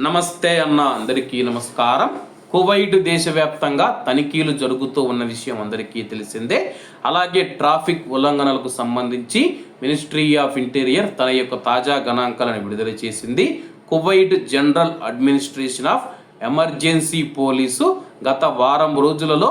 నమస్తే అన్న అందరికీ నమస్కారం. కువైట్ దేశవ్యాప్తంగా తనిఖీలు జరుగుతూ ఉన్న విషయం అందరికీ తెలిసిందే. అలాగే ట్రాఫిక్ ఉల్లంఘనలకు సంబంధించి మినిస్ట్రీ ఆఫ్ ఇంటీరియర్ తన యొక్క తాజా గణాంకాలను విడుదల చేసింది. Kuwait general administration of emergency police గత వారం రోజులలో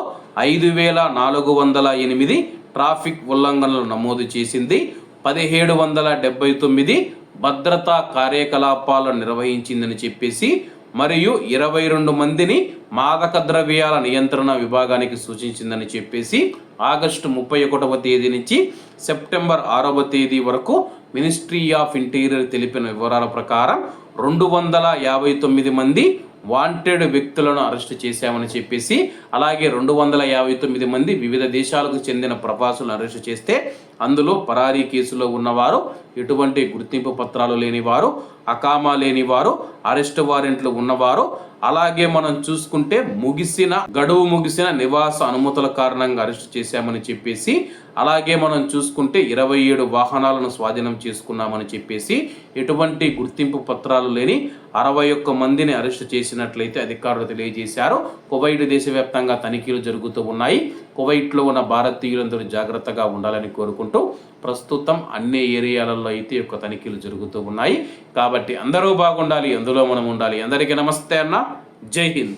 ఐదు వేల నాలుగు వందల ఎనిమిది ట్రాఫిక్ ఉల్లంఘనలు నమోదు చేసింది. పదిహేడు వందల డెబ్బై తొమ్మిది భద్రతా కార్యకలాపాలను నిర్వహించిందని చెప్పేసి మరియు ఇరవై రెండు మందిని మాదక ద్రవ్యాల నియంత్రణ విభాగానికి సూచించిందని చెప్పేసి ఆగస్టు ముప్పై ఒకటవ తేదీ నుంచి సెప్టెంబర్ ఆరవ తేదీ వరకు మినిస్ట్రీ ఆఫ్ ఇంటీరియర్ తెలిపిన వివరాల ప్రకారం రెండు వందల యాభై తొమ్మిది మంది వాంటెడ్ వ్యక్తులను అరెస్ట్ చేశామని చెప్పేసి అలాగే రెండు వందల యాభై తొమ్మిది మంది వివిధ దేశాలకు చెందిన ప్రవాసులను అరెస్ట్ చేస్తే అందులో పరారీ కేసులో ఉన్నవారు ఎటువంటి గుర్తింపు పత్రాలు లేనివారు అకామా లేనివారు అరెస్ట్ వారెంట్లు ఉన్నవారు అలాగే మనం చూసుకుంటే ముగిసిన గడువు ముగిసిన నివాస అనుమతుల కారణంగా అరెస్ట్ చేశామని చెప్పేసి అలాగే మనం చూసుకుంటే ఇరవై ఏడు వాహనాలను స్వాధీనం చేసుకున్నామని చెప్పేసి ఎటువంటి గుర్తింపు పత్రాలు లేని అరవై ఒక్క మందిని అరెస్ట్ చేసినట్లయితే అధికారులు తెలియజేశారు. కువైట్ దేశవ్యాప్తంగా తనిఖీలు జరుగుతూ ఉన్నాయి. కువైట్లో ఉన్న భారతీయులందరూ జాగ్రత్తగా ఉండాలని చేసుకుంటూ ప్రస్తుతం అన్ని ఏరియాలలో అయితే ఒక యొక్క తనిఖీలు జరుగుతూ ఉన్నాయి. కాబట్టి అందరూ బాగుండాలి అందులో మనం ఉండాలి. అందరికీ నమస్తే అన్న. జై హింద్.